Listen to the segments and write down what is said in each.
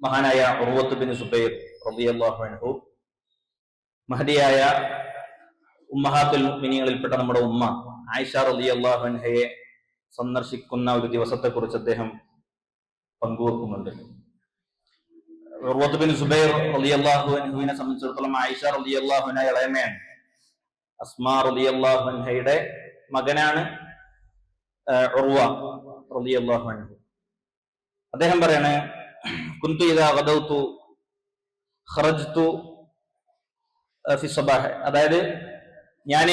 മഹാനായ ഉറവത്ത് ബിൻ സുബൈർ റളിയല്ലാഹു അൻഹു മഹദിയായ ഉമ്മഹാത്തുൽ മിനികളിൽപ്പെട്ട നമ്മുടെ ഉമ്മ ആയിഷ റളിയല്ലാഹു അള്ളാഹുഹയെ സന്ദർശിക്കുന്ന ഒരു ദിവസത്തെക്കുറിച്ച് അദ്ദേഹം പങ്കുവെക്കുന്നുണ്ട്. ഉർവത്ത് ബിൻ സുബൈർ റളിയല്ലാഹു അള്ളാഹുഹുവിനെ സംബന്ധിച്ചിടത്തോളം ആയിഷ റളിയല്ലാഹു അള്ളാഹുന ഇളയമയാണ് അസ്മാ റളിയല്ലാഹു അള്ളാഹുഹയുടെ മകനാണ് ഉർവ റളിയല്ലാഹു അൻഹു. അദ്ദേഹം പറയാണ് കുന്തു ഇതാ ഗദൗതു ഖറജ്തു ഫി സബാഹ് അതായത് ഞാൻ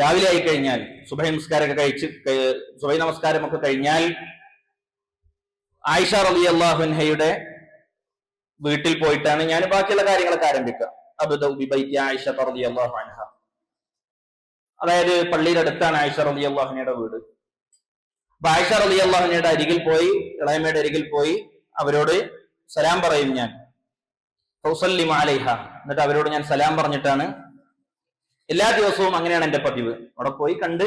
രാവിലെ ആയി കഴിഞ്ഞാൽ സുബഹി നമസ്കാരമൊക്കെ കഴിച്ച് കഴി- സുബഹി നമസ്കാരമൊക്കെ കഴിഞ്ഞാൽ ആയിഷ റലി അള്ളാഹുൻഹയുടെ വീട്ടിൽ പോയിട്ടാണ് ഞാൻ ബാക്കിയുള്ള കാര്യങ്ങളൊക്കെ ആരംഭിക്കുക. അബുദൗ ബി ബൈത്തി ആയിഷ റലി അൻഹ. അതായത് പള്ളിയുടെ അടുത്താണ് ആയിഷ റലി അള്ളാഹുനയുടെ വീട്. അപ്പൊ അലി അള്ളാഹുനയുടെ അരികിൽ പോയി ഇളയമ്മയുടെ അരികിൽ പോയി അവരോട് സലാം പറയും ഞാൻ. ഫൗസല്ലിമ മാലൈഹ എന്നിട്ട് അവരോട് ഞാൻ സലാം പറഞ്ഞിട്ടാണ് എല്ലാ ദിവസവും അങ്ങനെയാണ് എന്റെ പതിവ്. അവിടെ പോയി കണ്ട്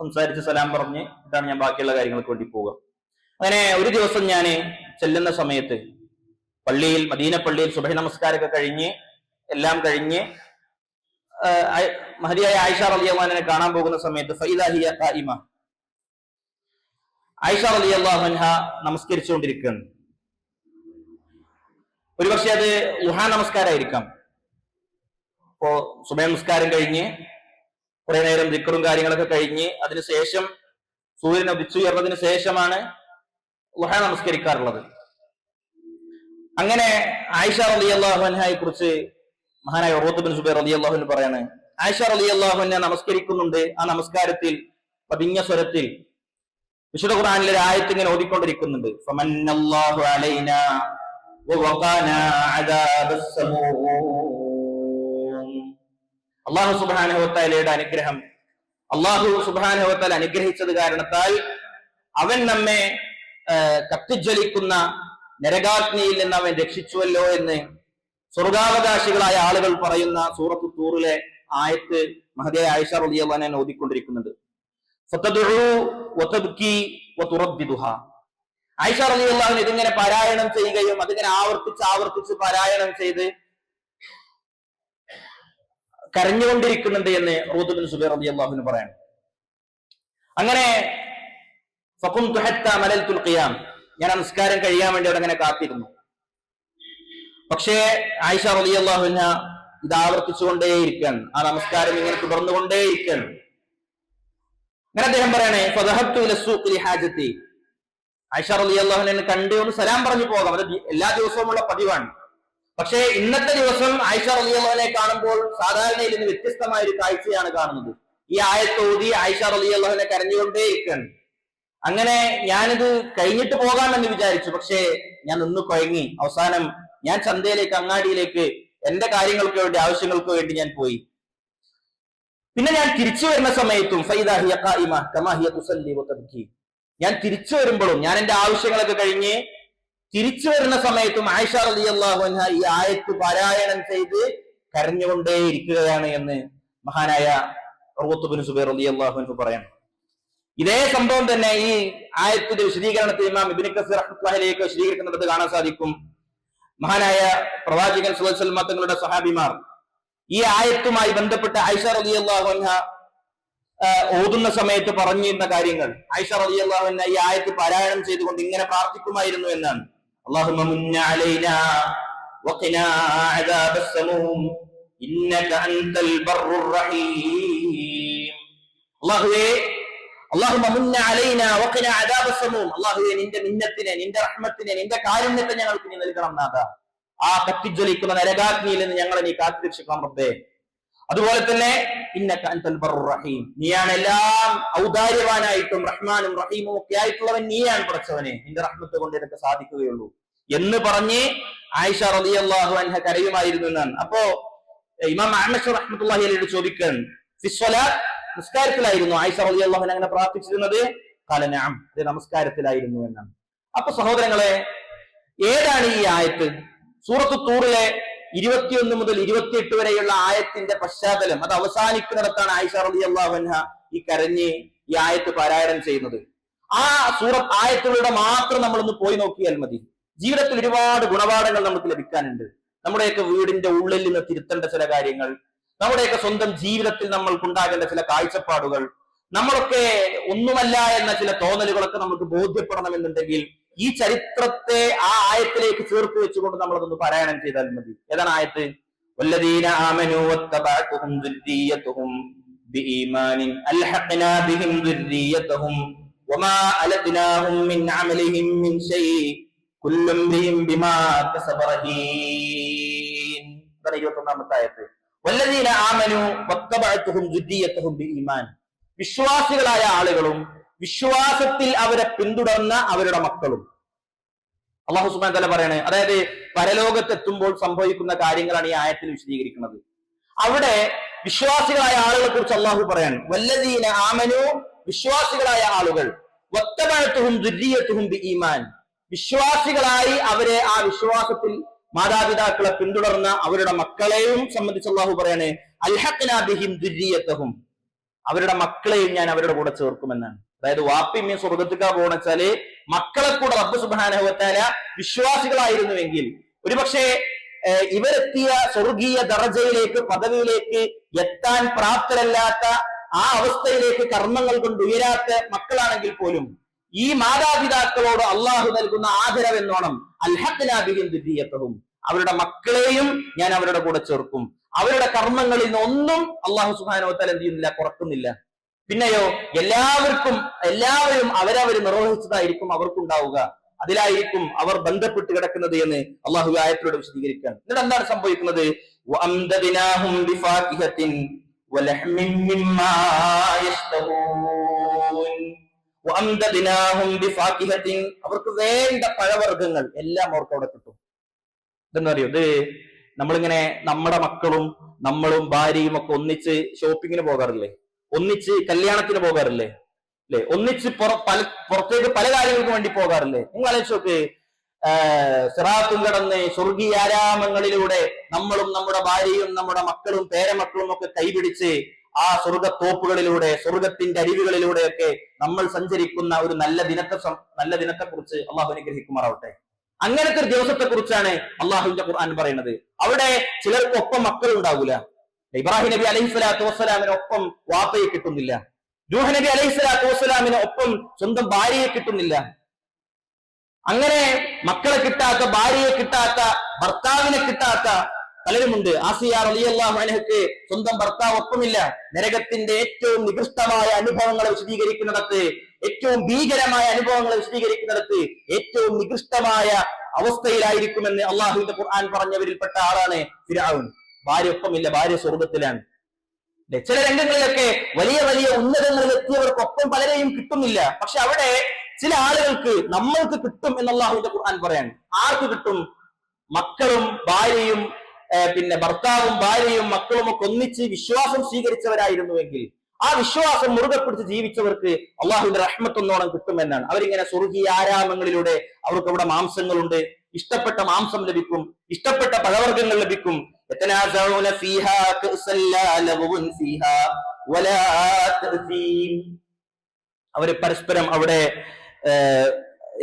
സംസാരിച്ച് സലാം പറഞ്ഞ് ഇതാണ് ഞാൻ ബാക്കിയുള്ള കാര്യങ്ങൾക്ക് വേണ്ടി പോവുക. അങ്ങനെ ഒരു ദിവസം ഞാൻ ചെല്ലുന്ന സമയത്ത് പള്ളിയിൽ മദീന പള്ളിയിൽ സുബഹി നമസ്കാരമൊക്കെ കഴിഞ്ഞ് എല്ലാം കഴിഞ്ഞ് മഹതിയായ ആയിഷ റളിയല്ലാഹുവിനെ കാണാൻ പോകുന്ന സമയത്ത് ഫൈദാഹിയ ഖായിമ. ആയിഷ റളിയല്ലാഹു അൻഹ നമസ്കരിച്ചുകൊണ്ടിരിക്കുകയാണ്. ഒരുപക്ഷെ അത് ലുഹാ നമസ്കാരമായിരിക്കാം ഇപ്പോ സുബൈ നമസ്കാരം കഴിഞ്ഞ് കുറെ നേരം ദിക്കറും കാര്യങ്ങളൊക്കെ കഴിഞ്ഞ് അതിനുശേഷം സൂര്യൻ ഉദിച്ചുയർന്നതിന് ശേഷമാണ് ലുഹ നമസ്കരിക്കാറുള്ളത്. അങ്ങനെ ആയിഷ റലി അള്ളാഹുഹയെ കുറിച്ച് മഹാനായ റോത്തുബിൻ ബിൻ സുബൈർ റലി അള്ളാഹുവിന് പറയാണ് ആയിഷ റലി അള്ളാഹുനെ നമസ്കരിക്കുന്നുണ്ട്. ആ നമസ്കാരത്തിൽ പതിഞ്ഞ സ്വരത്തിൽ വിശുദ്ധ ഖുർആനിലെ ഒരു ആയത്ത് ഇങ്ങനെ സമൂം അള്ളാഹു സുബ്ഹാനഹു വതആലയുടെ അനുഗ്രഹം. അള്ളാഹു സുബ്ഹാനഹു വതആല അനുഗ്രഹിച്ചത് കാരണത്താൽ അവൻ നമ്മെ കത്തിജ്വലിക്കുന്ന നരകാഗ്നിയിൽ നിന്ന് അവൻ രക്ഷിച്ചുവല്ലോ എന്ന് സ്വർഗാവകാശികളായ ആളുകൾ പറയുന്ന സൂറത്ത് തൂറിലെ ആയത്ത് മഹദേ ആയിഷ അൻഹ ഓതിക്കൊണ്ടിരിക്കുന്നുണ്ട്. ആയിഷ അൻഹ ഇതിങ്ങനെ പാരായണം ചെയ്യുകയും അതിങ്ങനെ ആവർത്തിച്ച് ആവർത്തിച്ച് പാരായണം ചെയ്ത് കരഞ്ഞുകൊണ്ടിരിക്കുന്നുണ്ട് എന്ന് റൂദുബിൻ സുബൈർ അലി അള്ളാഹുവിന് പറയാണ്. അങ്ങനെ ഞാൻ നമസ്കാരം കഴിയാൻ വേണ്ടി അവിടെ അങ്ങനെ കാത്തിരുന്നു. പക്ഷേ ആയിഷ റളിയല്ലാഹു അൻഹ ഇത് ആവർത്തിച്ചുകൊണ്ടേയിരിക്കുകയാണ്. ആ നമസ്കാരം ഇങ്ങനെ തുടർന്നുകൊണ്ടേയിരിക്കുകയാണ്. അങ്ങനെ അദ്ദേഹം പറയണേ ആയിഷ റളിയല്ലാഹു അൻഹ കണ്ട് ഒന്ന് സലാം പറഞ്ഞു പോകാം. അത് എല്ലാ ദിവസവുമുള്ള പതിവാണ്. പക്ഷേ ഇന്നത്തെ ദിവസം ആയിഷ റളിയല്ലാഹുവിനെ കാണുമ്പോൾ സാധാരണയിൽ നിന്ന് വ്യത്യസ്തമായ ഒരു കാഴ്ചയാണ് കാണുന്നത്. ഈ ആയത്തോതി ആയിഷ കരഞ്ഞുകൊണ്ടേ കരഞ്ഞുകൊണ്ടേയിരിക്കുകയാണ്. അങ്ങനെ ഞാനിത് കഴിഞ്ഞിട്ട് പോകാമെന്ന് വിചാരിച്ചു. പക്ഷേ ഞാൻ നിന്ന് കുഴങ്ങി അവസാനം ഞാൻ ചന്തയിലേക്ക് അങ്ങാടിയിലേക്ക് എന്റെ കാര്യങ്ങൾക്ക് വേണ്ടി ആവശ്യങ്ങൾക്ക് വേണ്ടി ഞാൻ പോയി. പിന്നെ ഞാൻ തിരിച്ചു വരുന്ന സമയത്തും ഞാൻ തിരിച്ചു വരുമ്പോഴും ഞാൻ എന്റെ ആവശ്യങ്ങളൊക്കെ കഴിഞ്ഞ് തിരിച്ചു വരുന്ന സമയത്തും ആയിഷ അലി അള്ളാഹു ഈ ആയത്ത് പാരായണം ചെയ്ത് കരഞ്ഞുകൊണ്ടേ ഇരിക്കുകയാണ് എന്ന് മഹാനായ ഉർവത്ത് സുബൈർ റളിയല്ലാഹു അൻഹു പറയാണ്. ഇതേ സംഭവം തന്നെ ഈ ആയത്തിന്റെ വിശദീകരണത്തിൽ ഇമാം ഇബ്നു കസീർ വിശദീകരിക്കുന്നത് കാണാൻ സാധിക്കും. മഹാനായ പ്രവാചകൻ അലൈഹി തങ്ങളുടെ സഹാബിമാർ ഈ ആയത്തുമായി ബന്ധപ്പെട്ട് ആയിഷ റളിയല്ലാഹു അൻഹ ഓതുന്ന സമയത്ത് പറഞ്ഞിരുന്ന കാര്യങ്ങൾ. ആയിഷ റളിയല്ലാഹു അൻഹ ഈ ആയത്ത് പാരായണം ചെയ്തുകൊണ്ട് ഇങ്ങനെ പ്രാർത്ഥിക്കുമായിരുന്നു എന്നാണ്. സമൂം അല്ലാഹുവേ നിന്റെ മിന്നത്തിനെ നിന്റെ റഹ്മത്തിനെ നിന്റെ കാരുണ്യത്തെ ഞങ്ങൾക്ക് നീ നൽകണം നാഥ. ആ കത്തിജ്വലിക്കുന്ന നരകാഗ്നിയിൽ നിന്ന് ഞങ്ങളെ നീ കാത്തുരക്ഷിക്കണം റബ്ബേ അതുപോലെ തന്നെ റഹീം. നീയാണ് എല്ലാം ഔദാര്യവാനായിട്ടും റഹ്മാനും റഹീമും ഒക്കെ ആയിട്ടുള്ളവൻ നീയാണ് പഠിച്ചവനെ നിന്റെ റഹ്മത്ത് കൊണ്ട് എനിക്ക് സാധിക്കുകയുള്ളൂ. എന്ന് പറഞ്ഞ് ആയിഷ റളിയല്ലാഹു അൻഹ കരയുമായിരുന്നു എന്നാണ്. അപ്പോ ഇമാം അഹ്മദ് റഹ്മത്തുള്ളാഹി അലൈഹി ചോദിക്കാൻ ഫിസ്വല നിസ്കാരത്തിലായിരുന്നു ആയിഷ റളിയല്ലാഹു അൻഹ അങ്ങനെ പ്രാർത്ഥിച്ചിരുന്നത്. കലനാം നമസ്കാരത്തിലായിരുന്നു എന്നാണ്. അപ്പൊ സഹോദരങ്ങളെ ഏതാണ് ഈ ആയത്ത്? സൂറത്ത് തൂറിലെ ഇരുപത്തിയൊന്ന് മുതൽ ഇരുപത്തിയെട്ട് വരെയുള്ള ആയത്തിന്റെ പശ്ചാത്തലം അത് അവസാനിക്കുന്നിടത്താണ് ആയിഷ റളിയല്ലാഹു അൻഹ ഈ കരഞ്ഞ് ഈ ആയത്ത് പാരായണം ചെയ്യുന്നത്. ആ സൂറത്ത് ആയത്തുകളുടെ മാത്രം നമ്മളൊന്ന് പോയി നോക്കിയാൽ മതി. ജീവിതത്തിൽ ഒരുപാട് ഗുണപാഠങ്ങൾ നമുക്ക് ലഭിക്കാനുണ്ട്. നമ്മുടെയൊക്കെ വീടിന്റെ ഉള്ളിൽ നിന്ന് തിരുത്തേണ്ട ചില കാര്യങ്ങൾ നമ്മുടെയൊക്കെ സ്വന്തം ജീവിതത്തിൽ നമ്മൾക്കുണ്ടാകേണ്ട ചില കാഴ്ചപ്പാടുകൾ നമ്മളൊക്കെ ഒന്നുമല്ല എന്ന ചില തോന്നലുകളൊക്കെ നമുക്ക് ബോധ്യപ്പെടണം ബോധ്യപ്പെടണമെന്നുണ്ടെങ്കിൽ ഈ ചരിത്രത്തെ ആ ആയത്തിലേക്ക് ചേർത്ത് വെച്ചുകൊണ്ട് നമ്മളതൊന്ന് പാരായണം ചെയ്താൽ മതി. ഏതാണ് ആയത്ത്? വിശ്വാസികളായ ആളുകളും വിശ്വാസത്തിൽ അവരെ പിന്തുടർന്ന അവരുടെ മക്കളും അള്ളാഹു സുബാൻ തല പറയാണ്. അതായത് പരലോകത്തെത്തുമ്പോൾ സംഭവിക്കുന്ന കാര്യങ്ങളാണ് ഈ ആയത്തിൽ വിശദീകരിക്കുന്നത്. അവിടെ വിശ്വാസികളായ ആളുകളെ കുറിച്ച് അള്ളാഹു പറയാണ്. വല്ലതീന ആമനു വിശ്വാസികളായ ആളുകൾ. വത്തബഴത്തുഹും ദുര്യത്തുഹും ബി ഈമാൻ വിശ്വാസികളായി അവരെ ആ വിശ്വാസത്തിൽ മാതാപിതാക്കളെ പിന്തുടർന്ന അവരുടെ മക്കളെയും സംബന്ധിച്ച് അള്ളാഹു പറയാണ്. അൽഹഖ്നാബിഹിം ദുര്യത്തഹും. അവരുടെ മക്കളെയും ഞാൻ അവരുടെ കൂടെ ചേർക്കുമെന്നാണ്. അതായത് വാപ്പിമ്മ സ്വർഗത്തിക്കാ പോണെച്ചാൽ മക്കളെ കൂടെ റബ്ബ് സുബാനഹുവത്താല വിശ്വാസികളായിരുന്നുവെങ്കിൽ ഒരുപക്ഷെ ഇവരെത്തിയ സ്വർഗീയ ദർജയിലേക്ക് പദവിയിലേക്ക് എത്താൻ പ്രാപ്തരല്ലാത്ത ആ അവസ്ഥയിലേക്ക് കർമ്മങ്ങൾ കൊണ്ട് ഉയരാത്ത മക്കളാണെങ്കിൽ പോലും ഈ മാതാപിതാക്കളോട് അള്ളാഹു നൽകുന്ന ആദരവെന്നോണം അൽഹത്തിനാബിഹിം ദുര്യത്തവും അവരുടെ മക്കളെയും ഞാൻ അവരുടെ കൂടെ ചേർക്കും. അവരുടെ കർമ്മങ്ങളിൽ നിന്ന് ഒന്നും അള്ളാഹു സുബാനോത്തല എന്ത് ചെയ്യുന്നില്ല കുറക്കുന്നില്ല. പിന്നെയോ എല്ലാവർക്കും എല്ലാവരും അവരവർ നിർവഹിച്ചതായിരിക്കും അവർക്കുണ്ടാവുക. അതിലായിരിക്കും അവർ ബന്ധപ്പെട്ട് കിടക്കുന്നത് എന്ന് അള്ളാഹു ആയത്തിലൂടെ വിശദീകരിക്കുകയാണ്. എന്നിട്ട് എന്താണ് സംഭവിക്കുന്നത്? അവർക്ക് വേണ്ട പഴവർഗങ്ങൾ എല്ലാം അവർക്ക് അവിടെ കിട്ടും. ഇതെന്ന് പറയൂ ഇത് നമ്മളിങ്ങനെ നമ്മുടെ മക്കളും നമ്മളും ഭാര്യയും ഒക്കെ ഒന്നിച്ച് ഷോപ്പിങ്ങിന് പോകാറില്ലേ? ഒന്നിച്ച് കല്യാണത്തിന് പോകാറില്ലേ? അല്ലെ ഒന്നിച്ച് പുറ പല പുറത്തേക്ക് പല കാര്യങ്ങൾക്കും വേണ്ടി പോകാറില്ലേ? നിങ്ങൾ ആലോചിച്ച് നോക്ക്. സിറാത്തും കടന്ന് സ്വർഗീയാരാമങ്ങളിലൂടെ നമ്മളും നമ്മുടെ ഭാര്യയും നമ്മുടെ മക്കളും പേരമക്കളും ഒക്കെ കൈപിടിച്ച് ആ സ്വർഗത്തോപ്പുകളിലൂടെ സ്വർഗത്തിന്റെ അരുവികളിലൂടെയൊക്കെ നമ്മൾ സഞ്ചരിക്കുന്ന ഒരു നല്ല ദിനത്തെ നല്ല ദിനത്തെ കുറിച്ച് അള്ളാഹു അനുഗ്രഹിക്കുമാറാവട്ടെ. അങ്ങനത്തെ ഒരു ദിവസത്തെ കുറിച്ചാണ് അള്ളാഹുവിന്റെ ഖുർആൻ പറയുന്നത്. അവിടെ ചിലർക്കൊപ്പം മക്കൾ ഉണ്ടാകൂല ഇബ്രാഹിം നബി അലൈഹി സ്വലാത്തു വസ്സലാമിന് ഒപ്പം വാപ്പയെ കിട്ടുന്നില്ല. ജൂഹ നബി അലൈഹി സ്വലാത്തു വസ്സലാമിന് ഒപ്പം സ്വന്തം ഭാര്യയെ കിട്ടുന്നില്ല. അങ്ങനെ മക്കളെ കിട്ടാത്ത ഭാര്യയെ കിട്ടാത്ത ഭർത്താവിനെ കിട്ടാത്ത പലരുമുണ്ട്. ആസിയ റളിയല്ലാഹു അനഹക്ക് സ്വന്തം ഭർത്താവ് ഒപ്പമില്ല. നരകത്തിന്റെ ഏറ്റവും നികൃഷ്ടമായ അനുഭവങ്ങളെ വിശദീകരിക്കുന്നിടത്ത് ഏറ്റവും ഭീകരമായ അനുഭവങ്ങളെ വിശദീകരിക്കുന്നിടത്ത് ഏറ്റവും നികൃഷ്ടമായ അവസ്ഥയിലായിരിക്കുമെന്ന് അള്ളാഹുവിന്റെ ഖുർആൻ പറഞ്ഞവരിൽപ്പെട്ട ആളാണ് ഫിരാവുൻ ഭാര്യ ഒപ്പമില്ല ഭാര്യ സ്വർഗത്തിലാണ് ചില രംഗങ്ങളിലൊക്കെ വലിയ വലിയ ഉന്നതങ്ങളിൽ എത്തിയവർക്കൊപ്പം പലരെയും കിട്ടുന്നില്ല. പക്ഷെ അവിടെ ചില ആളുകൾക്ക് നമ്മൾക്ക് കിട്ടും എന്നുള്ളാഹുവിന്റെ ഖുർആൻ പറയാൻ ആർക്ക് കിട്ടും? മക്കളും ഭാര്യയും പിന്നെ ഭർത്താവും ഭാര്യയും മക്കളും ഒക്കെ ഒന്നിച്ച് വിശ്വാസം സ്വീകരിച്ചവരായിരുന്നുവെങ്കിൽ ആ വിശ്വാസം മുറുകെ പിടിച്ച് ജീവിച്ചവർക്ക് അള്ളാഹുവിന്റെ റഹ്മത്തൊന്നോളം കിട്ടുമെന്നാണ്. അവരിങ്ങനെ സ്വർഗീയ ആരാമങ്ങളിലൂടെ അവർക്ക് അവിടെ മാംസങ്ങളുണ്ട്. ഇഷ്ടപ്പെട്ട മാംസം ലഭിക്കും ഇഷ്ടപ്പെട്ട പഴവർഗങ്ങൾ ലഭിക്കും. يتنازعون فيها كأسا لا لغو فيها ولا تأثيم അവര് പരസ്പരം അവിടെ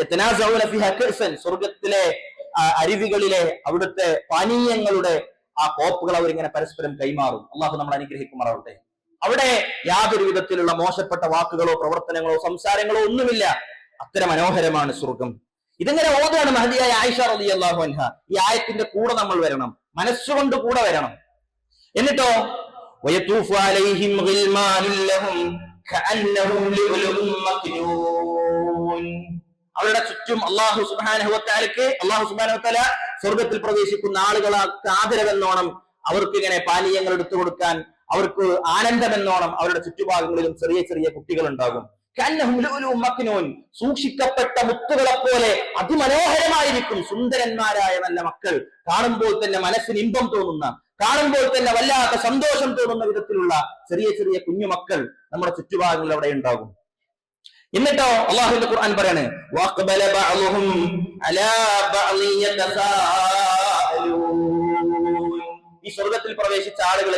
യതനാസഊന ഫിഹാ കഅസൻ സ്വർഗത്തിലെ ആ, അരുവികളിലെ അവിടുത്തെ പാനീയങ്ങളുടെ ആ കോപ്പുകൾ അവരിങ്ങനെ പരസ്പരം കൈമാറും അള്ളാഹു നമ്മൾ അനുഗ്രഹിക്കുമാറാവട്ടെ അവിടെ യാതൊരു വിധത്തിലുള്ള മോശപ്പെട്ട വാക്കുകളോ പ്രവർത്തനങ്ങളോ സംസാരങ്ങളോ ഒന്നുമില്ല അത്ര മനോഹരമാണ് സ്വർഗം ഇതിങ്ങനെ ഓതാണ് മഹദിയായ ആയിഷ റളി അള്ളാഹു അൻഹ ഈ ആയത്തിന്റെ കൂടെ നമ്മൾ വരണം മനസ്സുകൊണ്ട് കൂടെ വരണം. എന്നിട്ടോ? അവരുടെ ചുറ്റും അള്ളാഹു സുബാനഹുവത്താലക്ക് അള്ളാഹു സുബാനഹുത്താല സ്വർഗത്തിൽ പ്രവേശിക്കുന്ന ആളുകളാ ആദരവെന്നോണം അവർക്ക് ഇങ്ങനെ പാനീയങ്ങൾ എടുത്തു കൊടുക്കാൻ അവർക്ക് ആനന്ദമെന്നോണം അവരുടെ ചുറ്റുഭാഗങ്ങളിലും ചെറിയ ചെറിയ കുട്ടികൾ ഉണ്ടാകും സൂക്ഷിക്കപ്പെട്ട മുത്തുകളെ പോലെ അതിമനോഹരമായിരിക്കും സുന്ദരന്മാരായ നല്ല മക്കൾ കാണുമ്പോൾ തന്നെ മനസ്സിന് ഇമ്പം തോന്നുന്ന കാണുമ്പോൾ തന്നെ വല്ലാത്ത സന്തോഷം തോന്നുന്ന വിധത്തിലുള്ള ചെറിയ ചെറിയ കുഞ്ഞുമക്കൾ നമ്മുടെ ചുറ്റുഭാഗങ്ങളിൽ അവിടെ ഉണ്ടാകും എന്നിട്ടോ അള്ളാഹുവിന്റെ ഖുർആൻ പറയാണ് അലാ. ഈ സ്വർഗത്തിൽ പ്രവേശിച്ച ആളുകൾ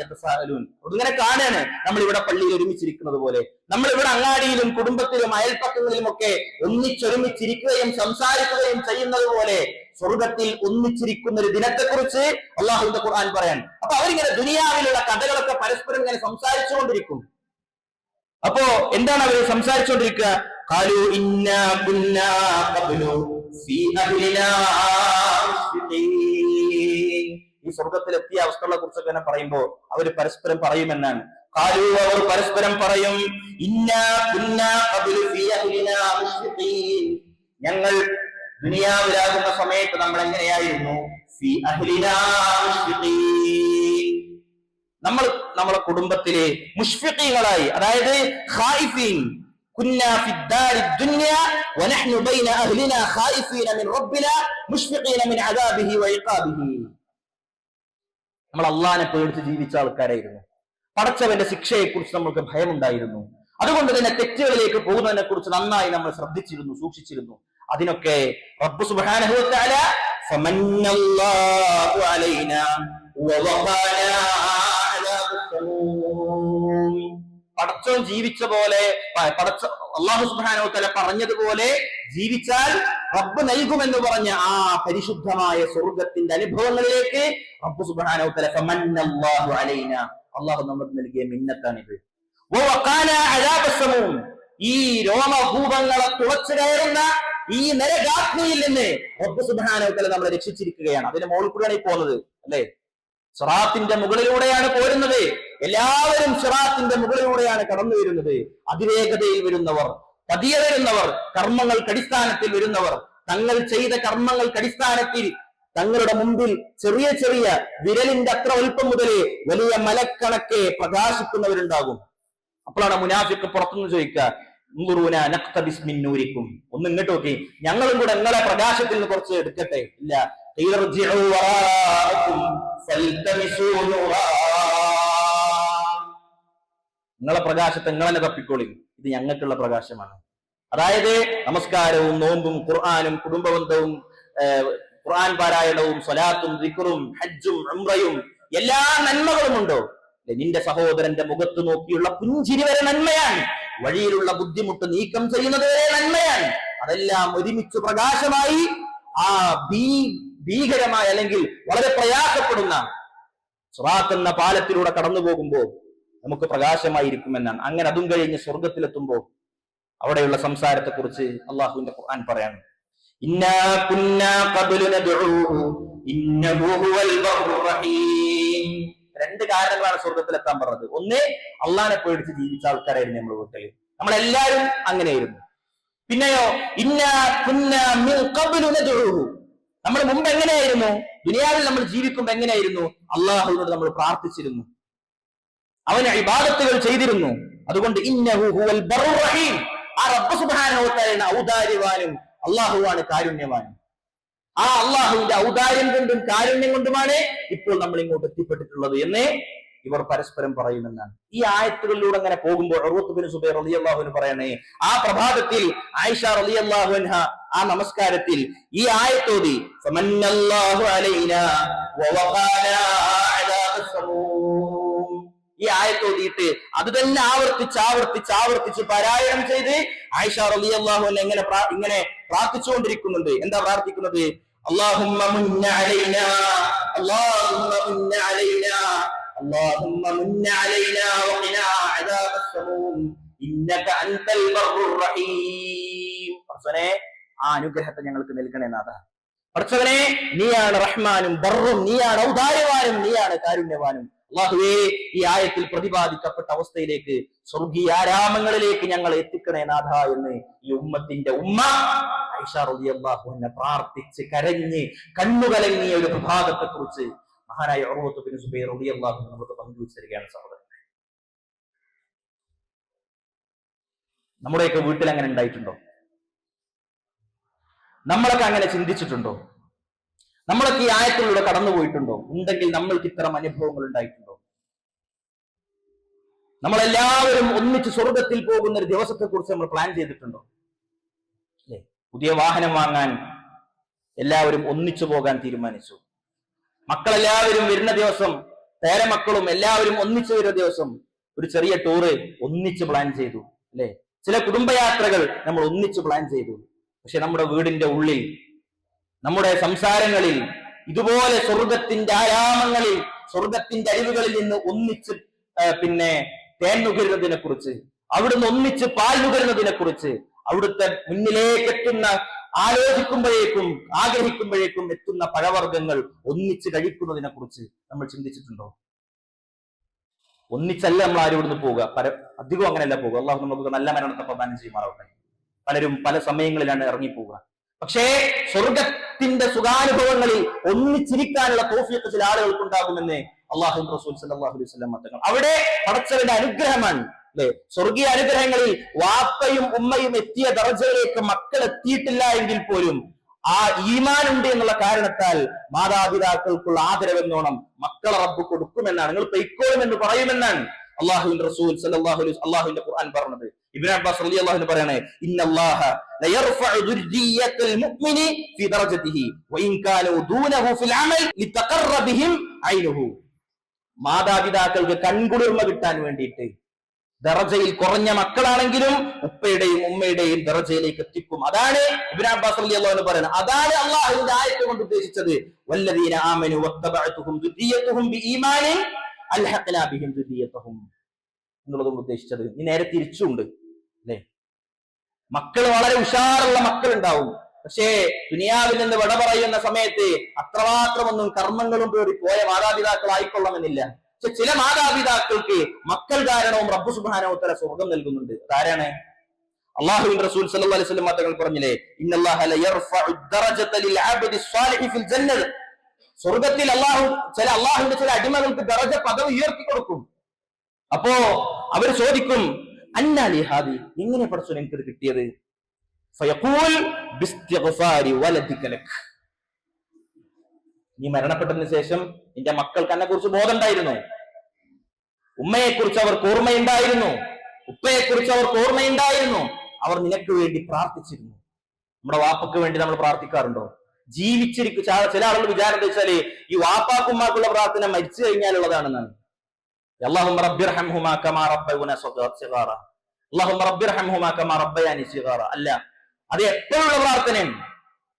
യതസാഅലൂൻ. ഇങ്ങനെ കാണാണ് നമ്മൾ ഇവിടെ പള്ളിയിൽ ഒരുമിച്ചിരിക്കുന്നത് പോലെ. നമ്മൾ ഇവിടെ അങ്ങാടിയിലും കുടുംബത്തിലും അയൽപ്പക്കങ്ങളിലും ഒക്കെ ഒന്നിച്ചൊരുമിച്ചിരിക്കുകയും സംസാരിക്കുകയും ചെയ്യുന്നത് പോലെ സ്വർഗത്തിൽ ഒന്നിച്ചിരിക്കുന്ന ഒരു ദിനത്തെക്കുറിച്ച് അള്ളാഹുന്റെ ഖുർആൻ പറയാൻ. അപ്പൊ അവരിങ്ങനെ ദുനിയാവിലുള്ള കഥകളൊക്കെ പരസ്പരം ഇങ്ങനെ സംസാരിച്ചുകൊണ്ടിരിക്കും. അപ്പോ എന്താണ് അവർ സംസാരിച്ചുകൊണ്ടിരിക്കുക? ഈ സ്വർഗത്തിലെത്തിയ അവസ്ഥകളെ കുറിച്ചൊക്കെ തന്നെ പറയുമ്പോൾ അവർ പരസ്പരം പറയുമെന്നാണ് കാലു അവർ പരസ്പരം പറയും. ഞങ്ങൾ ദുനിയാവിലാകുന്ന സമയത്ത് നമ്മൾ എങ്ങനെയായിരുന്നു. നമ്മൾ നമ്മളെ കുടുംബത്തിലെ മുഷ്ഫിഖീങ്ങളായി അതായത് ഖായിഫീൻ كنا في الدار الدنيا ونحن بين أهلنا خائفين من ربنا مشفقين من عذابه وعقابه നമ്മൾ അള്ളാഹിനെ പേടിച്ച് ജീവിച്ച ആൾക്കാരായിരുന്നു പടച്ചവന്റെ ശിക്ഷയെ കുറിച്ച് നമ്മൾക്ക് ഭയമുണ്ടായിരുന്നു അതുകൊണ്ട് തന്നെ തെറ്റുകളിലേക്ക് പോകുന്നതിനെ കുറിച്ച് നന്നായി നമ്മൾ ശ്രദ്ധിച്ചിരുന്നു സൂക്ഷിച്ചിരുന്നു അതിനൊക്കെ റബ്ബ് സുബ്ഹാനഹു പടച്ചോൻ ജീവിച്ച പോലെ പടച്ച അള്ളാഹു സുബ്ഹാനഹു വ തആല പറഞ്ഞതുപോലെ ജീവിച്ചാൽ റബ്ബ് നൽകുമെന്ന് പറഞ്ഞ ആ പരിശുദ്ധമായ സ്വർഗത്തിന്റെ അനുഭവങ്ങളിലേക്ക് റബ്ബ് സുബ്ഹാനഹു വ തആല അലൈന. അള്ളാഹു നമുക്ക് നൽകിയ മിന്നത്താണിത്. ഈ രോമഭൂപങ്ങളെ തുളച്ചു കയറുന്ന ഈ നരകാഗ്നിയിൽ നിന്ന് റബ്ബ് സുബ്ഹാനഹു വ തആല നമ്മളെ രക്ഷിച്ചിരിക്കുകയാണ്. അതിന്റെ മുകളിൽ കൂടെയാണ് ഈ പോകുന്നത് അല്ലേ? സ്വറാത്തിന്റെ മുകളിലൂടെയാണ് പോരുന്നത്. എല്ലാവരും സിറാത്തിന്റെ മുകളിലൂടെയാണ് കടന്നു വരുന്നത്. അതിവേഗതയിൽ വരുന്നവർ പതിയെ വരുന്നവർ കർമ്മങ്ങൾക്ക് അടിസ്ഥാനത്തിൽ വരുന്നവർ. തങ്ങൾ ചെയ്ത കർമ്മങ്ങൾക്ക് അടിസ്ഥാനത്തിൽ തങ്ങളുടെ മുമ്പിൽ ചെറിയ ചെറിയ വിരലിന്റെ അത്ര വലുപ്പം മുതലേ വലിയ മലക്കണക്കെ പ്രകാശിക്കുന്നവരുണ്ടാകും. അപ്പോഴാണ് മുനാഫിക്ക് പുറത്തുനിന്ന് ചോദിക്കുക "ഉൻദുറൂന നഖ്തബിസ് മിൻ നൂരിക്കും. ഒന്ന് ഇങ്ങോട്ട് നോക്കി. ഞങ്ങളും കൂടെ നിങ്ങളെ പ്രകാശത്തിൽ നിന്ന് കുറച്ച് എടുക്കട്ടെ? ഇല്ല. നിങ്ങളെ പ്രകാശത്തെ നിങ്ങൾ തന്നെ തപ്പിക്കോളി ഇത് ഞങ്ങൾക്കുള്ള പ്രകാശമാണ്. അതായത് നമസ്കാരവും നോമ്പും ഖുർആാനും കുടുംബബന്ധവും ഖുർആൻ പാരായണവും സ്വലാത്തും ദിക്റും ഹജ്ജും അമ്രയും എല്ലാ നന്മകളും ഉണ്ടോ നിന്റെ സഹോദരന്റെ മുഖത്ത് നോക്കിയുള്ള പുഞ്ചിരി വരെ നന്മയാണ്. വഴിയിലുള്ള ബുദ്ധിമുട്ട് നീക്കം ചെയ്യുന്നത് വരെ നന്മയാണ്. അതെല്ലാം ഒരുമിച്ച് പ്രകാശമായി ആ ഭീ ഭീകരമായ അല്ലെങ്കിൽ വളരെ പ്രയാസപ്പെടുന്ന സുറാത്ത് എന്ന പാലത്തിലൂടെ കടന്നു പോകുമ്പോൾ നമുക്ക് പ്രകാശമായിരിക്കുമെന്നാണ്. അങ്ങനെ അതും കഴിഞ്ഞ് സ്വർഗത്തിലെത്തുമ്പോൾ അവിടെയുള്ള സംസാരത്തെ കുറിച്ച് അള്ളാഹുവിന്റെ ഖുർആൻ പറയാണ്. രണ്ട് കാരണങ്ങളാണ് സ്വർഗത്തിലെത്താൻ പറഞ്ഞത്. ഒന്ന് അള്ളാഹിനെ പേടിച്ച് ജീവിച്ച ആൾക്കാരായിരുന്നു നമ്മുടെ വീട്ടിൽ നമ്മളെല്ലാരും അങ്ങനെയായിരുന്നു. പിന്നെയോ നമ്മൾ മുമ്പ് എങ്ങനെയായിരുന്നു? ദുനിയാവിൽ നമ്മൾ ജീവിക്കുമ്പോ എങ്ങനെയായിരുന്നു? അള്ളാഹുവിനോട് നമ്മൾ പ്രാർത്ഥിച്ചിരുന്നു. അവന് ഇബാദത്തുകൾ ചെയ്തിരുന്നു. അതുകൊണ്ട് ആ അള്ളാഹുവാണ് കാരുണ്യവാനും. ആ അള്ളാഹുവിന്റെ ഔദാര്യം കൊണ്ടും കാരുണ്യം കൊണ്ടുമാണ് ഇപ്പോൾ നമ്മൾ ഇങ്ങോട്ട് എത്തിപ്പെട്ടിട്ടുള്ളത് എന്ന് ഇവർ പരസ്പരം പറയുമെന്നാണ്. ഈ ആയത്തുകളിലൂടെ അങ്ങനെ പോകുമ്പോൾ ബിൻ സുബൈർ റളിയല്ലാഹുവിന് പറയണേ ആ പ്രഭാതത്തിൽ ആയിഷ റളിയല്ലാഹു അൻഹ ആ നമസ്കാരത്തിൽ ഈ ആയത്തോതി സമന്നല്ലാഹു അലൈനാ വവഖാനാ സമൂം ഈ ആയത്തോതിയിട്ട് അത് തന്നെ ആവർത്തിച്ച് ആവർത്തിച്ച് ആവർത്തിച്ച് പാരായണം ചെയ്ത് ആയിഷ റളിയല്ലാഹു അൻഹ എങ്ങനെ പ്രാ- ഇങ്ങനെ പ്രാർത്ഥിച്ചുകൊണ്ടിരിക്കുന്നുണ്ട് എന്താ പ്രാർത്ഥിക്കുന്നത് اللهم من علينا اللهم من علينا اللهم من علينا وقنا عذاب السموم إنك أنت البر الرحيم പടച്ചവനെ ആ അനുഗ്രഹത്തെ ഞങ്ങൾക്ക് നൽകണേ നാഥ പടച്ചവനെ നീയാണ് റഹ്മാനും ബറും നീയാണ് ഔദാര്യവാനും നീയാണ് കാരുണ്യവാനും അള്ളാഹുവേ ഈ ആയത്തിൽ പ്രതിപാദിക്കപ്പെട്ട അവസ്ഥയിലേക്ക് സ്വർഗീയ ആരാമങ്ങളിലേക്ക് ഞങ്ങൾ എത്തിക്കണേ നാഥ എന്ന് ഈ ഉമ്മത്തിന്റെ ഉമ്മ അൻഹ പ്രാർത്ഥിച്ച് കരഞ്ഞ് കണ്ണുകലങ്ങിയ ഒരു പ്രഭാതത്തെ കുറിച്ച് മഹാനായ ഉറവത്ത് ബിൻ സുബൈർ റളിയല്ലാഹു അൻഹു നമുക്ക് പങ്കുവച്ചു തരികയാണ് സഹോദരൻ. നമ്മുടെയൊക്കെ വീട്ടിൽ അങ്ങനെ ഉണ്ടായിട്ടുണ്ടോ? നമ്മളൊക്കെ അങ്ങനെ ചിന്തിച്ചിട്ടുണ്ടോ? നമ്മളൊക്കെ ഈ ആയത്തിലൂടെ കടന്നുപോയിട്ടുണ്ടോ ഉണ്ടെങ്കിൽ നമ്മൾക്ക് ഇത്തരം അനുഭവങ്ങൾ ഉണ്ടായിട്ടുണ്ടോ? നമ്മളെല്ലാവരും ഒന്നിച്ച് സ്വർഗത്തിൽ പോകുന്ന ഒരു ദിവസത്തെ കുറിച്ച് നമ്മൾ പ്ലാൻ ചെയ്തിട്ടുണ്ടോ? അല്ലേ? പുതിയ വാഹനം വാങ്ങാൻ എല്ലാവരും ഒന്നിച്ചു പോകാൻ തീരുമാനിച്ചു. മക്കളെല്ലാവരും വരുന്ന ദിവസം പേരമക്കളും എല്ലാവരും ഒന്നിച്ചു വരുന്ന ദിവസം ഒരു ചെറിയ ടൂറ് ഒന്നിച്ച് പ്ലാൻ ചെയ്തു. അല്ലെ? ചില കുടുംബയാത്രകൾ നമ്മൾ ഒന്നിച്ച് പ്ലാൻ ചെയ്തു. പക്ഷെ നമ്മുടെ വീടിന്റെ ഉള്ളിൽ നമ്മുടെ സംസാരങ്ങളിൽ ഇതുപോലെ സ്വർഗത്തിന്റെ ആരാമങ്ങളിൽ സ്വർഗത്തിന്റെ അരിവുകളിൽ നിന്ന് ഒന്നിച്ച് പിന്നെ തേൻ നുകരുന്നതിനെ കുറിച്ച് അവിടുന്ന് ഒന്നിച്ച് പാൽ നുകരുന്നതിനെ കുറിച്ച് അവിടുത്തെ മുന്നിലേക്ക് എത്തുന്ന ആലോചിക്കുമ്പോഴേക്കും ആഗ്രഹിക്കുമ്പോഴേക്കും എത്തുന്ന പഴവർഗങ്ങൾ ഒന്നിച്ച് കഴിക്കുന്നതിനെ കുറിച്ച് നമ്മൾ ചിന്തിച്ചിട്ടുണ്ടോ? ഒന്നിച്ചല്ല നമ്മൾ ആരും ഇവിടുന്ന് പോവുക. പല അധികം അങ്ങനെയല്ല പോവുക. അള്ളാഹു നമുക്ക് നല്ല മരണത്തെ പ്രദാനം ചെയ്യുമാറാവട്ടെ. പലരും പല സമയങ്ങളിലാണ് ഇറങ്ങിപ്പോവുക. പക്ഷേ സ്വർഗത്തിന്റെ സുഖാനുഭവങ്ങളിൽ ഒന്നിച്ചിരിക്കാനുള്ള തോഫിയൊക്കെ ചില ആളുകൾക്ക് ഉണ്ടാകുമെന്ന് അള്ളാഹു റസൂൽ സല്ലല്ലാഹു അലൈഹി വസല്ലം മതങ്ങൾ അവിടെ പടച്ചവന്റെ അനുഗ്രഹമാണ്. അല്ലെ സ്വർഗീയ അനുഗ്രഹങ്ങളിൽ വാപ്പയും ഉമ്മയും എത്തിയ ദർജയിലേക്ക് മക്കൾ എത്തിയിട്ടില്ല എങ്കിൽ പോലും ആ ഈമാനുണ്ട് എന്നുള്ള കാരണത്താൽ മാതാപിതാക്കൾക്കുള്ള ആദരവെന്നോണം മക്കളെ റബ്ബ് കൊടുക്കുമെന്നാണ്. നിങ്ങൾ പൈക്കോളും എന്ന് പറയുമെന്നാണ് അള്ളാഹുവിന്റെ റസൂൽ സല്ലല്ലാഹു അലൈഹി അള്ളാഹുവിന്റെ ഖുർആൻ പറഞ്ഞത്. ലയർഫഉ മുഅ്മിനി ഫി ഫിൽ മാതാപിതാക്കൾക്ക് കൺകുളിർമ കിട്ടാൻ വേണ്ടിയിട്ട് ദറജയിൽ കുറഞ്ഞ മക്കളാണെങ്കിലും ഉപ്പയുടെയും ഉമ്മയുടെയും ദറജയിലേക്ക് എത്തിക്കും. അതാണ് ഇബ്നു അബ്ബാസ് അൻഹു പറയുന്നത്. അതാണ് അള്ളാഹുവിന്റെ ആയത്ത് കൊണ്ട് ഉദ്ദേശിച്ചത്. വല്ലദീന വത്തബഅതുഹും എന്നുള്ളതും ഉദ്ദേശിച്ചത്. ഇനി നേരെ തിരിച്ചുണ്ട്. അല്ലേ? മക്കൾ വളരെ ഉഷാറുള്ള മക്കൾ ഉണ്ടാവും പക്ഷേ ദുനിയാവിൽ നിന്ന് വിട പറയുന്ന സമയത്ത് അത്രമാത്രമൊന്നും കർമ്മങ്ങളും കയറി പോയ മാതാപിതാക്കളായിക്കൊള്ളണമെന്നില്ല പക്ഷെ ചില മാതാപിതാക്കൾക്ക് മക്കൾ കാരണവും റബ്ബു സുബാനോത്തര സ്വർഗം നൽകുന്നുണ്ട്. അതാരാണ്? അള്ളാഹുവിൻ റസൂൽ സല്ലല്ലാഹു അലൈഹി വസല്ലം തങ്ങൾ പറഞ്ഞില്ലേ സ്വർഗത്തിൽ അള്ളാഹു ചില അള്ളാഹുവിന്റെ ചില അടിമകൾക്ക് ദറജ പദവി ഉയർത്തി കൊടുക്കും അപ്പോ അവർ ചോദിക്കും അന്നാലി ഹാദി എങ്ങനെ പഠിച്ചു എനിക്കത് കിട്ടിയത്? നീ മരണപ്പെട്ടതിന് ശേഷം നിന്റെ മക്കൾക്ക് എന്നെ കുറിച്ച് ബോധമുണ്ടായിരുന്നു. ഉമ്മയെ കുറിച്ച് അവർക്ക് ഓർമ്മയുണ്ടായിരുന്നു. ഉപ്പയെ കുറിച്ച് അവർക്ക് ഓർമ്മയുണ്ടായിരുന്നു. അവർ നിനക്ക് വേണ്ടി പ്രാർത്ഥിച്ചിരുന്നു. നമ്മുടെ വാപ്പക്ക് വേണ്ടി നമ്മൾ പ്രാർത്ഥിക്കാറുണ്ടോ? ജീവിച്ചിരിക്കും ചില ആളുകൾ വിചാരം എന്താ വെച്ചാൽ ഈ വാപ്പാക്കുമ്മാക്കുള്ള പ്രാർത്ഥന മരിച്ചു കഴിഞ്ഞാലുള്ളതാണെന്നാണ്. اللهم رب ارحمهما كما ربونا صغارا اللهم رب ارحمهما كما ربياني صغارا അല്ല അത് എപ്പോഴുള്ള പ്രാർത്ഥനയാണ്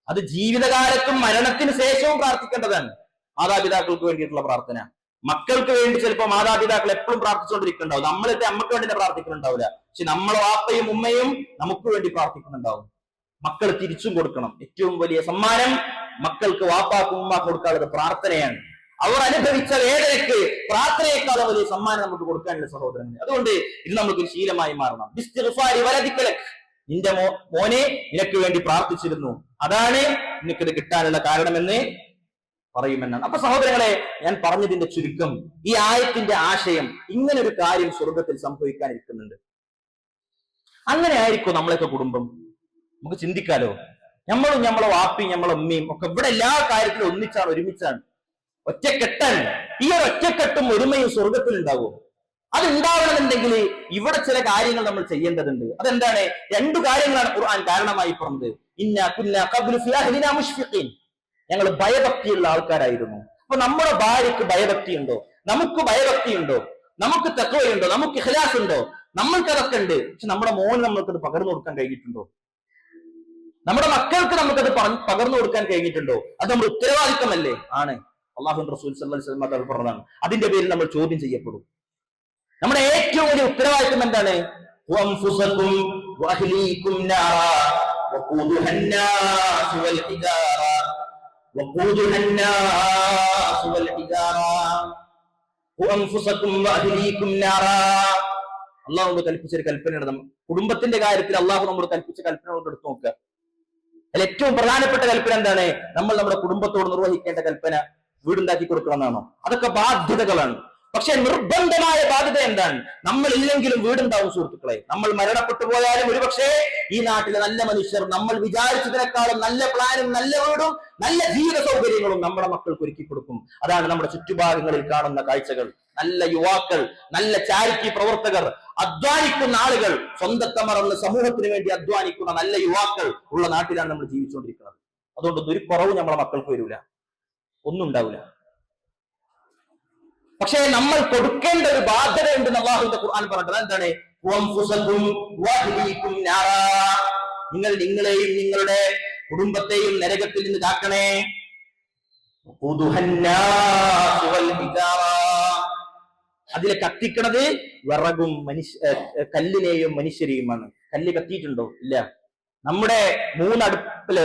അത് ജീവിതകാലത്തും മരണത്തിന് ശേഷവും പ്രാർത്ഥിക്കേണ്ടതാണ് മാതാപിതാക്കൾക്ക് വേണ്ടിയിട്ടുള്ള പ്രാർത്ഥന മക്കൾക്ക് വേണ്ടി ചിലപ്പോൾ മാതാപിതാക്കൾ എപ്പോഴും പ്രാർത്ഥിച്ചുകൊണ്ടിരിക്കുന്നുണ്ടാവും നമ്മളത്തെ അമ്മക്ക് വേണ്ടി തന്നെ പ്രാർത്ഥിക്കുന്നുണ്ടാവില്ല പക്ഷെ നമ്മളെ വാപ്പയും ഉമ്മയും നമുക്ക് വേണ്ടി പ്രാർത്ഥിക്കുന്നുണ്ടാവും മക്കൾ തിരിച്ചും കൊടുക്കണം ഏറ്റവും വലിയ സമ്മാനം മക്കൾക്ക് വാപ്പാക്കും ഉമ്മാക്കും കൊടുക്കാനുള്ളത് പ്രാർത്ഥനയാണ് അവർ അനുഭവിച്ച വേദനയ്ക്ക് പ്രാർത്ഥനയേക്കാൾ വലിയ സമ്മാനം നമുക്ക് കൊടുക്കാനുള്ള സഹോദരങ്ങൾ അതുകൊണ്ട് ഇത് നമുക്ക് ശീലമായി മാറണം. നിന്റെ മോനെ നിനക്ക് വേണ്ടി പ്രാർത്ഥിച്ചിരുന്നു. അതാണ് നിനക്കിത് കിട്ടാനുള്ള കാരണമെന്ന് പറയുമെന്നാണ്. അപ്പൊ സഹോദരങ്ങളെ ഞാൻ പറഞ്ഞതിന്റെ ചുരുക്കം. ഈ ആയത്തിന്റെ ആശയം ഇങ്ങനെ ഒരു കാര്യം സ്വർഗത്തിൽ സംഭവിക്കാനിരിക്കുന്നുണ്ട്. അങ്ങനെ ആയിരിക്കും നമ്മളൊക്കെ കുടുംബം? നമുക്ക് ചിന്തിക്കാലോ? നമ്മളും നമ്മളെ വാപ്പിയും നമ്മളെ ഉമ്മയും ഒക്കെ ഇവിടെ എല്ലാ കാര്യത്തിലും ഒന്നിച്ചാണ് ഒരുമിച്ചാണ്. ഒറ്റക്കെട്ടാണ് ഈ ഒരു ഒറ്റക്കെട്ടും ഒരുമയും സ്വർഗത്തിൽ ഉണ്ടാവും അത് ഉണ്ടാവണമെന്നുണ്ടെങ്കിൽ ഇവിടെ ചില കാര്യങ്ങൾ നമ്മൾ ചെയ്യേണ്ടതുണ്ട്. അതെന്താണ്? രണ്ടു കാര്യങ്ങളാണ് ഖുർആൻ കാരണമായി പറഞ്ഞത്. ഇന്ന കുന്ന മുഷ്ഫിഖീൻ. ഞങ്ങൾ ഭയഭക്തിയുള്ള ആൾക്കാരായിരുന്നു. അപ്പൊ നമ്മുടെ ഭാര്യക്ക് ഭയഭക്തി ഉണ്ടോ നമുക്ക് ഭയഭക്തി ഉണ്ടോ നമുക്ക് തത്വയുണ്ടോ നമുക്ക് ഇഖ്ലാസ് ഉണ്ടോ നമ്മൾക്ക് അതൊക്കെ ഉണ്ട്. പക്ഷെ നമ്മുടെ മോന് നമ്മൾക്കത് പകർന്നു കൊടുക്കാൻ കഴിഞ്ഞിട്ടുണ്ടോ? നമ്മുടെ മക്കൾക്ക് നമുക്കത് പകർന്നു കൊടുക്കാൻ കഴിഞ്ഞിട്ടുണ്ടോ? അത് നമ്മുടെ ഉത്തരവാദിത്തമല്ലേ? ആണ്. അള്ളാഹു റസൂൽ പറഞ്ഞതാണ്. അതിന്റെ പേരിൽ നമ്മൾ ചോദ്യം ചെയ്യപ്പെടും. നമ്മുടെ ഏറ്റവും വലിയ ഉത്തരവാദിത്വം എന്താണ്? അള്ളാഹു നമ്മൾ കൽപ്പിച്ചൊരു കൽപ്പനയുടെ കുടുംബത്തിന്റെ കാര്യത്തിൽ അള്ളാഹു നമ്മൾ കൽപ്പിച്ച കൽപ്പനകളോട് എടുത്തു നോക്കുക അതിൽ ഏറ്റവും പ്രധാനപ്പെട്ട കൽപ്പന എന്താണ്? നമ്മൾ നമ്മുടെ കുടുംബത്തോട് നിർവഹിക്കേണ്ട കൽപ്പന വീടുണ്ടാക്കി കൊടുക്കണമെന്നാണോ? അതൊക്കെ ബാധ്യതകളാണ്. പക്ഷെ നിർബന്ധമായ ബാധ്യത എന്താണ്? നമ്മൾ ഇല്ലെങ്കിലും വീടുണ്ടാവും സുഹൃത്തുക്കളെ. നമ്മൾ മരണപ്പെട്ടു പോയാലും ഒരുപക്ഷെ ഈ നാട്ടിലെ നല്ല മനുഷ്യർ നമ്മൾ വിചാരിച്ചതിനേക്കാളും നല്ല പ്ലാനും നല്ല വീടും നല്ല ജീവിത സൗകര്യങ്ങളും നമ്മുടെ മക്കൾക്ക് ഒരുക്കി കൊടുക്കും. അതാണ് നമ്മുടെ ചുറ്റുഭാഗങ്ങളിൽ കാണുന്ന കാഴ്ചകൾ. നല്ല യുവാക്കൾ നല്ല ചാരിറ്റി പ്രവർത്തകർ അധ്വാനിക്കുന്ന ആളുകൾ സ്വന്തത്തെ മറന്ന് സമൂഹത്തിന് വേണ്ടി അധ്വാനിക്കുന്ന നല്ല യുവാക്കൾ ഉള്ള നാട്ടിലാണ് നമ്മൾ ജീവിച്ചുകൊണ്ടിരിക്കുന്നത്. അതുകൊണ്ട് ഒരു കുറവ് നമ്മുടെ മക്കൾക്ക് വരില്ല ഒന്നും ഉണ്ടാവില്ല പക്ഷേ നമ്മൾ കൊടുക്കേണ്ട ഒരു ബാധ്യത ഉണ്ട് അള്ളാഹുവിന്റെ ഖുർആൻ പറഞ്ഞത് എന്താണ്. നിങ്ങൾ നിങ്ങളെയും നിങ്ങളുടെ കുടുംബത്തെയും നരകത്തിൽ നിന്ന് കാക്കണേ. അതിൽ കത്തിക്കണത് വിറകും മനുഷ്യ കല്ലിനെയും മനുഷ്യരെയുമാണ്. കല്ല് കത്തിയിട്ടുണ്ടോ? ഇല്ല. നമ്മുടെ മൂന്ന്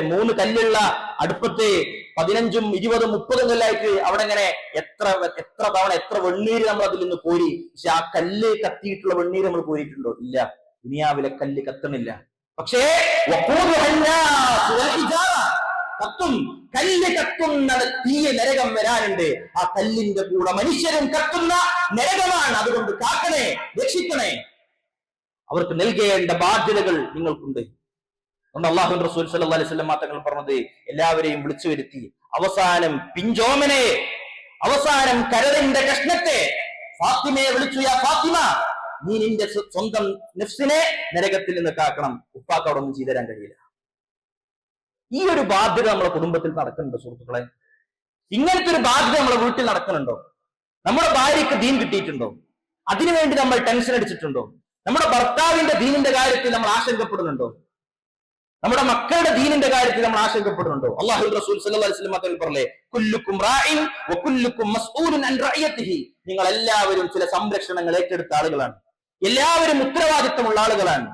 മൂന്ന് കല്ലുള്ള അടുപ്പത്ത് പതിനഞ്ചും ഇരുപതും മുപ്പതും കൊല്ലായിട്ട് അവിടെ ഇങ്ങനെ എത്ര എത്ര തവണ എത്ര വെണ്ണീര് നമ്മൾ അതിൽ നിന്ന് കോരി പക്ഷെ ആ കല്ല് കത്തിയിട്ടുള്ള വെണ്ണീര് നമ്മൾ കോരിയിട്ടുണ്ടോ? ഇല്ല. ദുനിയാവിലെ കല്ല് കത്തണില്ല. പക്ഷേ. കത്തും കല്ല് കത്തുന്ന തീയ നരകം വരാനുണ്ട്. ആ കല്ലിന്റെ കൂടെ മനുഷ്യരും കത്തുന്ന നരകമാണ് അതുകൊണ്ട് കാക്കണേ രക്ഷിക്കണേ. അവർക്ക് നൽകേണ്ട ബാധ്യതകൾ നിങ്ങൾക്കുണ്ട്. അതുകൊണ്ട് അള്ളാഹു റസൂൽ സല്ലല്ലാഹു അലൈഹി വസല്ലം തങ്ങൾ പറഞ്ഞത് എല്ലാവരെയും വിളിച്ചു വരുത്തി. അവസാനം പിഞ്ചോമനെ അവസാനം കരളിന്റെ കഷ്ണത്തെ ഫാത്തിമയെ വിളിച്ചു യാ ഫാത്തിമ നീ നിന്റെ സ്വന്തം നെഫ്സിനെ നരകത്തിൽ നിന്ന് കാക്കണം. ഉപ്പാക്ക് ഒന്നും ചെയ്തു തരാൻ കഴിയില്ല. ഈ ഒരു ബാധ്യത നമ്മുടെ കുടുംബത്തിൽ നടക്കുന്നുണ്ടോ സുഹൃത്തുക്കളെ. ഇങ്ങനത്തെ ഒരു ബാധ്യത നമ്മുടെ വീട്ടിൽ നടക്കുന്നുണ്ടോ? നമ്മുടെ ഭാര്യയ്ക്ക് ദീൻ കിട്ടിയിട്ടുണ്ടോ? അതിനുവേണ്ടി നമ്മൾ ടെൻഷൻ അടിച്ചിട്ടുണ്ടോ? നമ്മുടെ ഭർത്താവിന്റെ ദീനിന്റെ കാര്യത്തിൽ നമ്മൾ ആശങ്കപ്പെടുന്നുണ്ടോ? നമ്മുടെ മക്കളുടെ ദീനിന്റെ കാര്യത്തിൽ നമ്മൾ ആശങ്കപ്പെടുന്നുണ്ടോ? അള്ളാഹു റസൂൽ സല്ലല്ലാഹു അലൈഹി വസല്ലം തങ്ങൾ പറഞ്ഞേ കുല്ലുക്കും റാഇൻ വകുല്ലുക്കും മസ്ഊലുൻ അൻ റഅയത്തിഹി. നിങ്ങൾ എല്ലാവരും ചില സംരക്ഷണങ്ങൾ ഏറ്റെടുത്ത ആളുകളാണ്. എല്ലാവരും ഉത്തരവാദിത്തമുള്ള ആളുകളാണ്.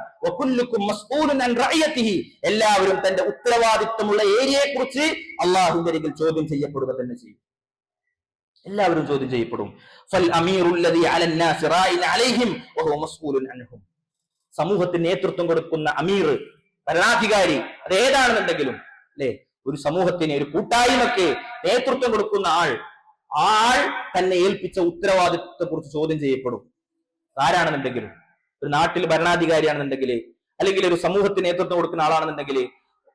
എല്ലാവരും തന്റെ ഉത്തരവാദിത്തമുള്ള ഏരിയയെ കുറിച്ച് അള്ളാഹുവിന്റെ അരികിൽ ചോദ്യം ചെയ്യപ്പെടുക തന്നെ ചെയ്യും. എല്ലാവരും ചോദ്യം ചെയ്യപ്പെടും. സമൂഹത്തിന് നേതൃത്വം കൊടുക്കുന്ന അമീർ ഭരണാധികാരി അത് ഏതാണെന്നുണ്ടെങ്കിലും അല്ലെ? ഒരു സമൂഹത്തിന് ഒരു കൂട്ടായ്മക്ക് നേതൃത്വം കൊടുക്കുന്ന ആൾ ആൾ തന്നെ ഏൽപ്പിച്ച ഉത്തരവാദിത്വത്തെ കുറിച്ച് ചോദ്യം ചെയ്യപ്പെടും. ആരാണെന്നുണ്ടെങ്കിലും? ഒരു നാട്ടിൽ ഭരണാധികാരിയാണെന്നുണ്ടെങ്കിൽ അല്ലെങ്കിൽ ഒരു സമൂഹത്തിന് നേതൃത്വം കൊടുക്കുന്ന ആളാണെന്നുണ്ടെങ്കിൽ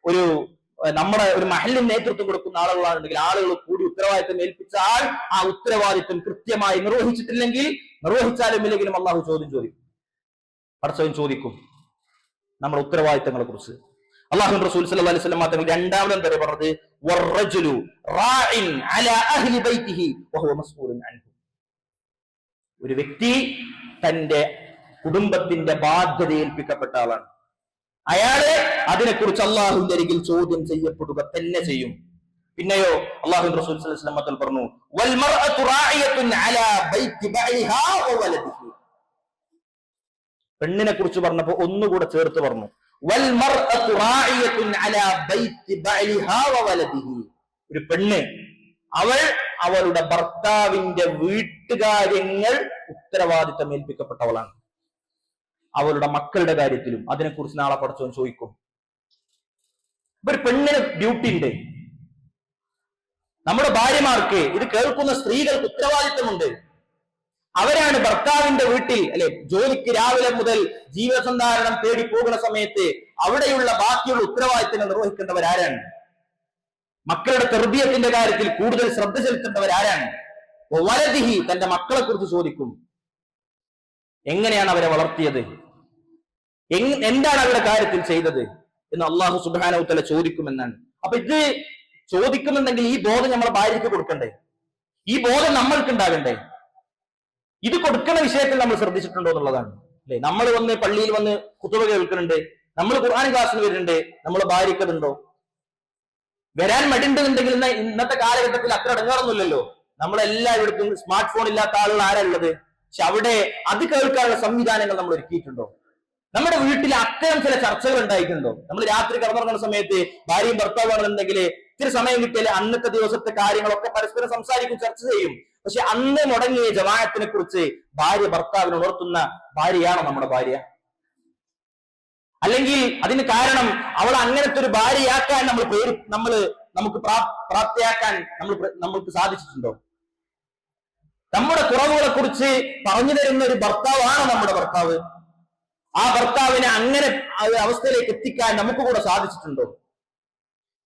ഒരു നമ്മുടെ ഒരു മഹലിന് നേതൃത്വം കൊടുക്കുന്ന ആളുകളാണെന്നുണ്ടെങ്കിൽ ആളുകൾ കൂടി ഉത്തരവാദിത്വം ഏൽപ്പിച്ച ആൾ ആ ഉത്തരവാദിത്വം കൃത്യമായി നിർവഹിച്ചിട്ടില്ലെങ്കിൽ നിർവഹിച്ചാലും ഇല്ലെങ്കിലും അള്ളാഹു ചോദ്യം ചോദിക്കും. പടച്ചവൻ ചോദിക്കും. നമ്മുടെ ഉത്തരവാദിത്തങ്ങളെ കുറിച്ച് അള്ളാഹു റസൂൽ സല്ലല്ലാഹു അലൈഹി വസല്ലം തങ്ങൾ പറഞ്ഞത്? റാഇൻ അഹ്ലി അൻഹു. ഒരു വ്യക്തി തന്റെ കുടുംബത്തിന്റെ ബാധ്യത ഏൽപ്പിക്കപ്പെട്ട ആളാണ്. അയാളെ അതിനെക്കുറിച്ച് അള്ളാഹുവിന്റെ അരികിൽ ചോദ്യം ചെയ്യപ്പെടുക തന്നെ ചെയ്യും. പിന്നെയോ അള്ളാഹു റസൂൽ സല്ലല്ലാഹു അലൈഹി വസല്ലം പറഞ്ഞു വൽ മർഅതു റാഇയത്തുൻ അലാ ബൈതി ബഅലിഹാ വ വലദിഹി. പെണ്ണിനെ കുറിച്ച് പറഞ്ഞപ്പോ ഒന്നുകൂടെ ചേർത്ത് പറഞ്ഞു. ഒരു പെണ്ണ് അവൾ അവളുടെ ഭർത്താവിന്റെ വീട്ടുകാര്യങ്ങൾ ഉത്തരവാദിത്തം ഏൽപ്പിക്കപ്പെട്ടവളാണ്. അവളുടെ മക്കളുടെ കാര്യത്തിലും അതിനെക്കുറിച്ച് നാളെ പഠിച്ചവൻ ചോദിക്കും. ഒരു പെണ്ണിന് ഡ്യൂട്ടി ഉണ്ട്. നമ്മുടെ ഭാര്യമാർക്ക് ഇത് കേൾക്കുന്ന സ്ത്രീകൾക്ക് ഉത്തരവാദിത്തമുണ്ട്. അവരാണ് ഭർത്താവിന്റെ വീട്ടിൽ അല്ലെ ജോലിക്ക് രാവിലെ മുതൽ ജീവസന്ധാരണം തേടി പോകുന്ന സമയത്ത് അവിടെയുള്ള ബാക്കിയുള്ള ഉത്തരവാദിത്തങ്ങൾ നിർവഹിക്കേണ്ടവരാരാണ്? മക്കളുടെ തെർബിയത്തിന്റെ കാര്യത്തിൽ കൂടുതൽ ശ്രദ്ധ ചെലുത്തേണ്ടവരാരാണ്? വലതിഹി തന്റെ മക്കളെ കുറിച്ച് ചോദിക്കും. എങ്ങനെയാണ് അവരെ വളർത്തിയത്? എന്താണ് അവരുടെ കാര്യത്തിൽ ചെയ്തത്? എന്ന് അള്ളാഹു സുബാനവുത്തല ചോദിക്കുമെന്നാണ്. അപ്പൊ ഇത് ചോദിക്കുന്നുണ്ടെങ്കിൽ ഈ ബോധം നമ്മളെ ഭാര്യയ്ക്ക് കൊടുക്കണ്ടേ? ഈ ബോധം നമ്മൾക്ക് ഉണ്ടാകണ്ടേ ഇത് കൊടുക്കുന്ന വിഷയത്തിൽ നമ്മൾ ശ്രദ്ധിച്ചിട്ടുണ്ടോ എന്നുള്ളതാണ്. അല്ലെ? നമ്മൾ വന്ന് പള്ളിയിൽ വന്ന് കുത്തുവ കേൾക്കുന്നുണ്ട്. നമ്മൾ ഖുർആൻ ക്ലാസ്സിന് വരുന്നുണ്ട്. നമ്മൾ ഭാര്യക്കതുണ്ടോ വരാൻ മടിണ്ടെന്നുണ്ടെങ്കിൽ ഇന്നത്തെ കാലഘട്ടത്തിൽ അത്ര അടങ്ങാറൊന്നുമില്ലല്ലോ നമ്മളെല്ലായിടത്തും സ്മാർട്ട് ഫോൺ ഇല്ലാത്ത ആളുകൾ ആരാ ഉള്ളത്? പക്ഷെ അവിടെ അത് കേൾക്കാനുള്ള സംവിധാനങ്ങൾ നമ്മൾ ഒരുക്കിയിട്ടുണ്ടോ? നമ്മുടെ വീട്ടിൽ അത്തരം ചില ചർച്ചകൾ ഉണ്ടായിട്ടുണ്ടോ? നമ്മൾ രാത്രി കടന്നുറങ്ങുന്ന സമയത്ത് ഭാര്യയും ഭർത്താവാണെന്നുണ്ടെങ്കിൽ ഇത്തിരി സമയം കിട്ടിയാൽ അന്നത്തെ ദിവസത്തെ കാര്യങ്ങളൊക്കെ പരസ്പരം സംസാരിക്കും ചർച്ച ചെയ്യും. പക്ഷെ അന്ന് മുടങ്ങിയ ജമാഅത്തിനെ കുറിച്ച് ഭാര്യ ഭർത്താവിനെ ഉണർത്തുന്ന ഭാര്യയാണോ നമ്മുടെ ഭാര്യ? അല്ലെങ്കിൽ അതിന് കാരണം അവൾ അങ്ങനത്തെ ഒരു ഭാര്യയാക്കാൻ നമ്മൾ പേര് നമ്മൾ നമുക്ക് പ്രാ- പ്രാപ്തിയാക്കാൻ നമ്മൾ നമ്മൾക്ക് സാധിച്ചിട്ടുണ്ടോ? നമ്മുടെ കുറവുകളെ കുറിച്ച് പറഞ്ഞു തരുന്ന ഒരു ഭർത്താവാണ് നമ്മുടെ ഭർത്താവ്? ആ ഭർത്താവിനെ അങ്ങനെ അവസ്ഥയിലേക്ക് എത്തിക്കാൻ നമുക്ക് കൂടെ സാധിച്ചിട്ടുണ്ടോ?